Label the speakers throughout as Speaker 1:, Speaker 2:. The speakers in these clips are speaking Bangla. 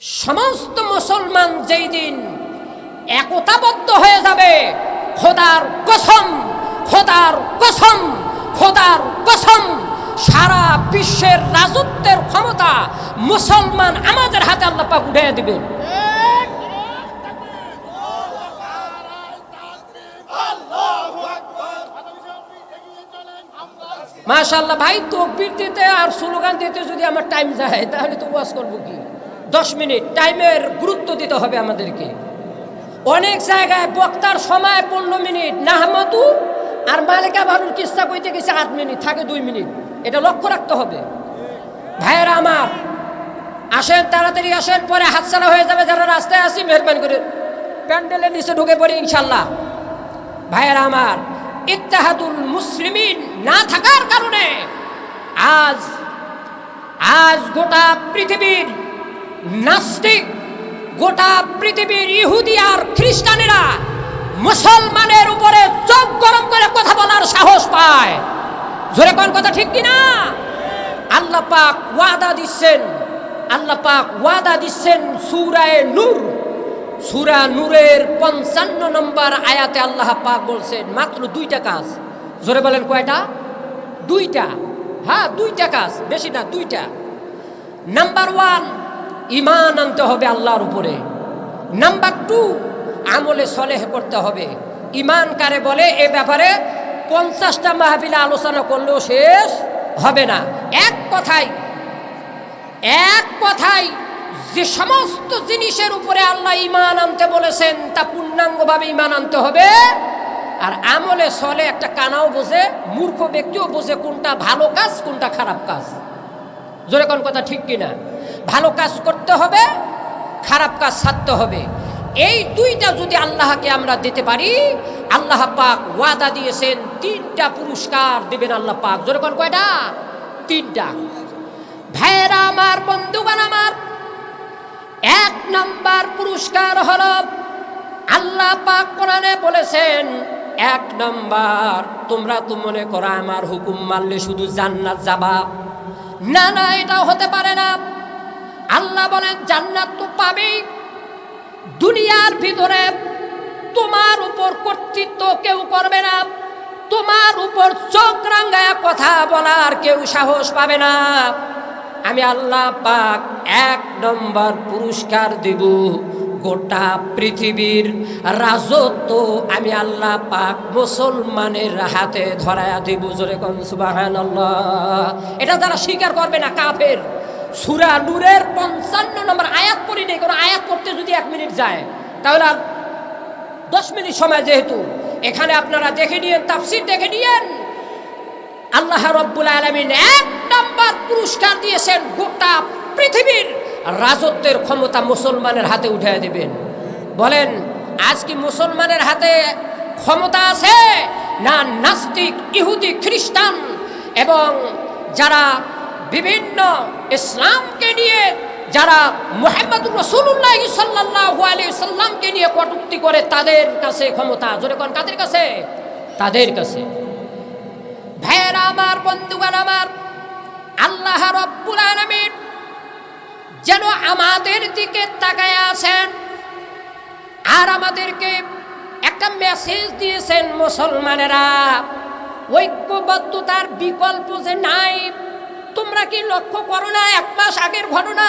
Speaker 1: সমস্ত মুসলমান যেই দিন একতাবদ্ধ হয়ে যাবে, খোদার কসম খোদার কসম খোদার কসম, সারা বিশ্বের রাজত্বের ক্ষমতা মুসলমান আমাদের হাতে আল্লাহ পাক উঠিয়ে দিবেন। মাশাল্লাহ ভাই তকবির দিতে আর স্লোগান দিতে যদি আমার টাইম যায়, তাহলে তো ওয়াজ করব কি? দশ মিনিট টাইমের গুরুত্ব দিতে হবে আমাদেরকে। অনেক জায়গায় বক্তার সময় পনেরো মিনিট, নাহমাতু আর মালিকা বাবুর কিস্তা কইতে গেছে আট মিনিট, থাকে দুই মিনিট। এটা লক্ষ্য রাখতে হবে। ভাইয়েরা আমার, আসেন, তাড়াতাড়ি আসেন, পরে হাতছাড়া হয়ে যাবে যারা রাস্তায় আসি মেহরবানি করে প্যান্ডেলের নিচে ঢুকে পড়ি ইনশাল্লাহ। ভাইয়েরা আমার, ইত্তাহাদুল মুসলিমিন না থাকার কারণে আজ আজ গোটা পৃথিবীর নাস্তিক গোটা পৃথিবীর ইহুদি আর খ্রিস্টানেরা মুসলমানের উপরে চোখ গরম করে কথা বলার সাহস পায়। জোরে কোন কথা ঠিক কিনা? আল্লাহ পাক ওয়াদা দিচ্ছেন, আল্লাহ পাক ওয়াদা দিচ্ছেন সুরায় নূর। সুরা নূরের পঞ্চান্ন নম্বর আয়াতে আল্লাহ পাক বলছেন, মাত্র দুইটা কাজ। জোরে বলেন কয়টা? দুইটা। হ্যাঁ দুইটা কাজ, বেশি না, দুইটা। নাম্বার ওয়ান ইমান আনতে হবে আল্লাহর উপরে। নাম্বার টু আমলে সলেহ করতে হবে। ইমান কারে বলে? এ ব্যাপারে পঞ্চাশটা মাহবিলে আলোচনা করলেও শেষ হবে না। এক কথায় এক কথায় যে সমস্ত জিনিসের উপরে আল্লাহ ইমান আনতে বলেছেন, তা পূর্ণাঙ্গভাবে ইমান আনতে হবে। আর আমলে সলে একটা কানাও বোঝে, মূর্খ ব্যক্তিও বোঝে কোনটা ভালো কাজ, কোনটা খারাপ কাজ। জোরে কোন কথা ঠিক কিনা? ভালো কাজ করতে হবে, খারাপ কাজ ছাড়তে হবে। এই দুইটা যদি আল্লাহকে আমরা দিতে পারি, আল্লাহ পাক ওয়াদা দিয়েছেন, তিনটা পুরস্কার দেবেন আল্লাহ পাক। জোরে কোন কয়টা? তিনটা। ভাইয়েরা আমার বন্ধুগান আমার, এক নাম্বার পুরস্কার হল, আল্লাহ পাক কোরআনে বলেছেন, এক নাম্বার, তোমরা তো মনে করো আমার হুকুম মানলে শুধু জান্নাত যাবা। না না, এটাও হতে পারে না। আল্লাহ বলেন, জান্নাত তো পাবেই। দুনিয়ার ভিতরে তোমার উপর কর্তৃত্ব কেউ করবে না। তোমার উপর চোখ রাঙ্গায় কথা বলার কেউ সাহস পাবে না। আমি আল্লাহ পাক এক নম্বর পুরস্কার দেব গোটা পৃথিবীর রাজত্ব আমি আল্লাহ পাক মুসলমানের হাতে ধরায়া দিব। জোরে কন সুবাহান এটা যারা স্বীকার করবে না, কাফের। সুরা নূরের পঞ্চান্ন নম্বর আয়াত পড়ি নেই, কোনো আয়াত পড়তে যদি এক মিনিট যায়, তাহলে আর দশ মিনিট সময় যেহেতু, এখানে আপনারা দেখে নিয়েন, তাফসির দেখে নিয়েন। আল্লাহ রব্বুল আলমিন এক নম্বর পুরস্কার দিয়েছেন, গোটা পৃথিবীর রাজত্বের ক্ষমতা মুসলমানের হাতে উঠে দেবেন। বলেন, আজ কি মুসলমানের হাতে ক্ষমতা আছে? না নাস্তিক, ইহুদি, খ্রিস্টান, এবং যারা বিভিন্ন ইসলামকে নিয়ে, যারা মোহাম্মদ রসুল্লাহ সাল্লাহ আলী সাল্লামকে নিয়ে কটুক্তি করে তাদের কাছে ক্ষমতা, জোরে কোন, কাদের কাছে? তাদের কাছে। ভাইয়েরা আমার, বন্ধুগণ আমার, আল্লাহ রব্বুল আলমিন যেন আমাদের দিকে তাকায় আছেন আর আমাদেরকে একটা মেসেজ দিয়েছেন মুসলমানেরা। ঐক্যবদ্ধতার বিকল্প যে নাই তোমরা কি লক্ষ্য করো না এক মাস আগের ঘটনা?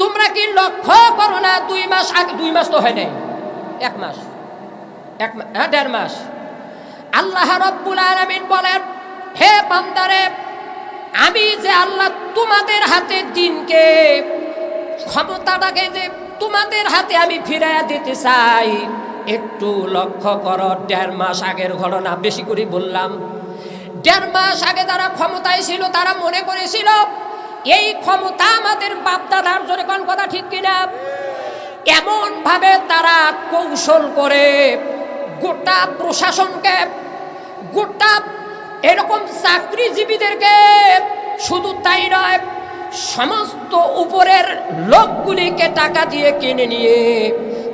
Speaker 1: তোমরা কি লক্ষ্য করো না দুই মাস আগে, দুই মাস তো হয় নাই। এক মাস। এক হ্যাঁ দেড় মাস। আল্লাহ রব্বুল আলমিন বলেন, হে বান্দারে, আমি যে আল্লাহ তোমাদের হাতে দিনকে ক্ষমতাটাকে যে তোমাদের হাতে আমি ফিরাইয়া দিতে চাই, একটু লক্ষ্য করো, দেড় মাস আগের ঘটনা, বেশি করে বললাম। দেড় মাস আগে যারা ক্ষমতায় ছিল, তারা মনে করেছিল, এই ক্ষমতা আমাদের বাপদাদার জোরে কোন কথা ঠিক কিনা? এমন ভাবে তারা কৌশল করে গোটা প্রশাসনকে, গোটা এরকম চাকরিজীবীদেরকে, শুধু তাই নয়, সমস্ত উপরের লোকগুলিকে টাকা দিয়ে কিনে নিয়ে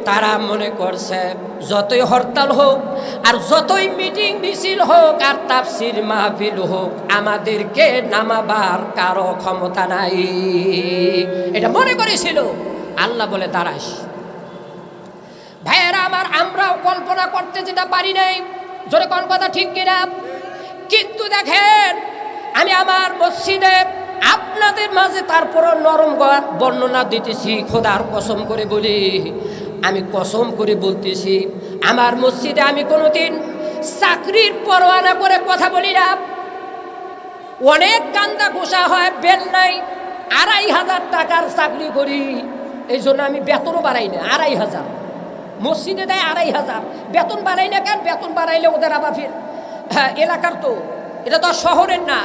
Speaker 1: তারা মনে করছে, যতই হরতাল হোক আর যতই মিটিং মিছিল হোক আর তাফসির মাহফিল হোক, আমাদেরকে নামাবার কারও ক্ষমতা নাই। এটা মনে করেছিল। আল্লাহ বলে দাঁড়াস ভাইয়েরা আমার, আমরাও কল্পনা করতে যেটা পারি নাই। জোরে কোন কথা, ঠিক কিনা? কিন্তু দেখেন, আমি আমার মসজিদে আপনাদের মাঝে তারপরও নরম বর্ণনা দিতেছি, খোদার কসম করে বলি। আমি কসম করে বলতেছি, আমার মসজিদে আমি কোনোদিন চাকরির পরোয়ানা করে কথা বলি না। অনেক কান্দা ঘোষা হয়, বেল নাই, আড়াই হাজার টাকার চাকরি করি এই জন্য আমি বেতনও বাড়াই না, আড়াই হাজার। মসজিদে দেয় আড়াই হাজার, বেতন বাড়াই না কেন? বেতন বাড়াইলে ওদের আবার ফির হ্যাঁ এলাকার তো, এটা তো শহরের না।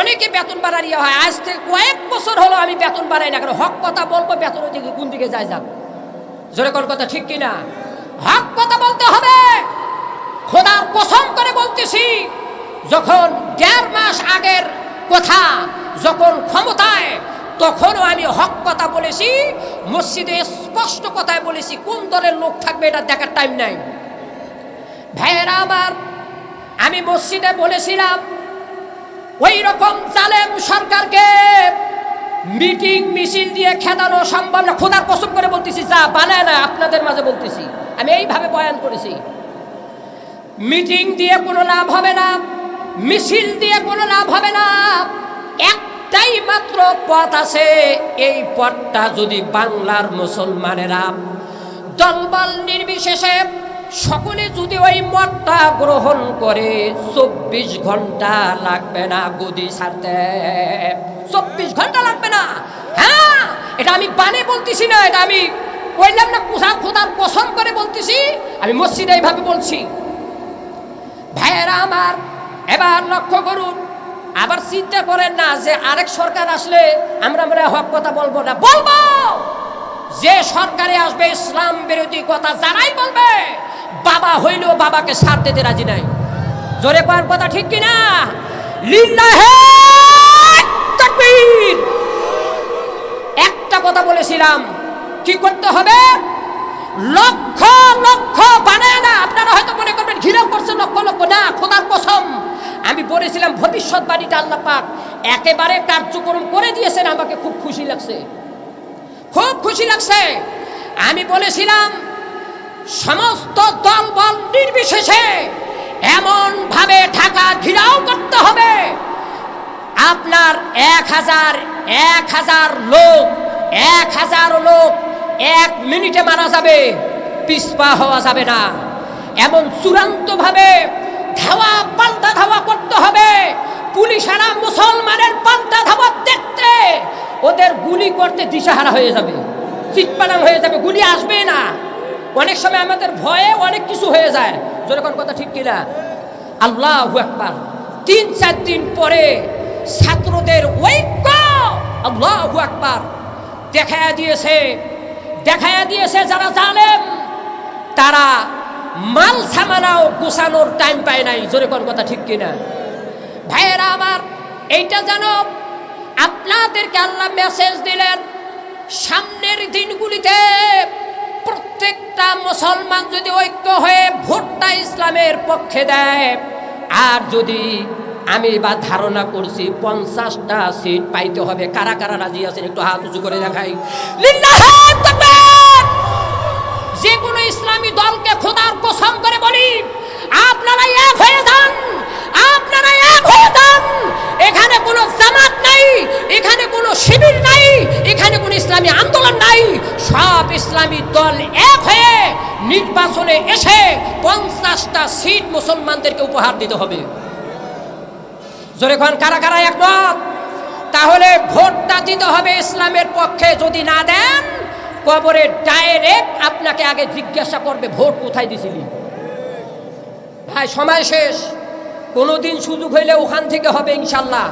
Speaker 1: অনেকে বেতন বাড়াইয়া হয়, আজ থেকে কয়েক বছর হলো আমি বেতন বাড়াই না কারণ হক কথা বলব বেতন দিকে কোন দিকে যায় যাক। জোরে কোন কথা, ঠিক কিনা? হক কথা বলতে হবে। খোদার কসম করে বলতেছি, যখন দেড় মাস আগের কথা যখন ক্ষমতায়, তখনও আমি হক কথা বলেছি, মসজিদে স্পষ্ট কথায় বলেছি, কোন দলের লোক থাকবে এটা দেখার টাইম নাই। ভাইয়েরা আমার, আমি মসজিদে বলেছিলাম ওই রকম জালেম সরকারকে মিটিং মিছিল দিয়ে খেদানো সম্ভব না। খোদার কসম করে বলতেছি, যা বানায় না আপনাদের মাঝে বলতেছি। আমি এইভাবে বয়ান করেছি। মিটিং দিয়ে কোনো লাভ হবে না। মিছিল দিয়ে কোনো লাভ হবে না। একটাই মাত্র পথ আছে। এই পথটা যদি বাংলার মুসলমানেরা দলবল নির্বিশেষে সকলে যদি ওই মতটা গ্রহণ করে, চব্বিশ ঘণ্টা লাগবে না গদি ছাড়তে চব্বিশ ঘণ্টা লাগবে না। হ্যাঁ এটা আমি বানে বলতেছি না, এটা আমি বললাম না কোথা খোদার কসম করে বলতেছি। আমি মসজিদে এইভাবে বলছি। ভাইয়েরা আমার, এবার লক্ষ্য করুন, আবার চিন্তা করেন না যে আরেক সরকার আসলে আমরা আমরা হক কথা বলব না। বলব! যে সরকারে আসবে ইসলাম বিরোধী কথা যারাই বলবে বাবা হইলেও বাবাকে সার দিতে রাজি নাই। জোরে করার কথা ঠিক কিনা? একটা কথা বলেছিলাম, কি করতে হবে? লক্ষ লক্ষ বানায় না আপনারা হয়তো মনে করবেন ঘিরেও করছে লক্ষ লক্ষ। না, খোদার কসম। আমি বলেছিলাম ভবিষ্যৎবাণীটা আল্লাহ পাক একেবারে কার্যক্রম করে দিয়েছেন। আমাকে খুব খুশি লাগছে। খুব খুশি লাগছে। আমি বলেছিলাম সমস্ত দল বল নির্বিশেষে এমন ভাবে ঢাকা ঘিরাও করতে হবে। আপনার এক হাজার এক হাজার লোক, এক হাজার লোক এক মিনিটে মারা যাবে পিসপা হওয়া যাবে না। এমন চূড়ান্তভাবে ধাওয়া, পাল্টা ধাওয়া করতে হবে। পুলিশেরা মুসলমানের পাল্টা ধাওয়া দেখতে ওদের গুলি করতে দিশাহারা হয়ে যাবে চিৎপানাং হয়ে যাবে, গুলি আসবে না। অনেক সময় আমাদের ভয়ে অনেক কিছু হয়ে যায়। যেরকম কথা ঠিক কিনা? আল্লাহ একবার তিন, চার দিন পরে ছাত্রদের ঐক্য। আল্লাহ একবার দেখা দিয়েছে। দেখা দিয়েছে যারা জানেন তারা মাল সামানাও গোছানোর টাইম পায় নাই। জোরে কোন কথা ঠিক কিনা? ভাইয়েরা আমার, এইটা জানো আপনাদেরকে আল্লাহ মেসেজ দিলেন, সামনের দিনগুলিতে প্রত্যেকটা মুসলমান যদি ঐক্য হয়ে ভোটটা ইসলামের পক্ষে দেয়, আর যদি আমি বা ধারণা করছি পঞ্চাশটা সিট পাইতে হবে, কারা কারা রাজি আছেন একটু হাত উঁচু করে দেখাই। যে কোনো ইসলামী দলকে খোদার পছন্দ করে বলি আপনারা এক হয়ে যান আপনারা এক হয়ে যান এখানে কোনো জামাত নাই এখানে কোনো শিবির নাই এখানে কোনো ইসলামী আন্দোলন নাই, সব ইসলামী দল এক হয়ে নির্বাচনে এসে পঞ্চাশটা সিট মুসলমানদেরকে উপহার দিতে হবে। জোরে খান কারা কারা একমত? তাহলে ভোটটা দিতে হবে ইসলামের পক্ষে, যদি না দেন, কবরে ডাইরেক্ট আপনাকে আগে জিজ্ঞাসা করবে, ভোট কোথায় দিছিলি? ভাই, সময় শেষ। কোনোদিন সুযোগ হইলে ওখান থেকে হবে ইনশাল্লাহ।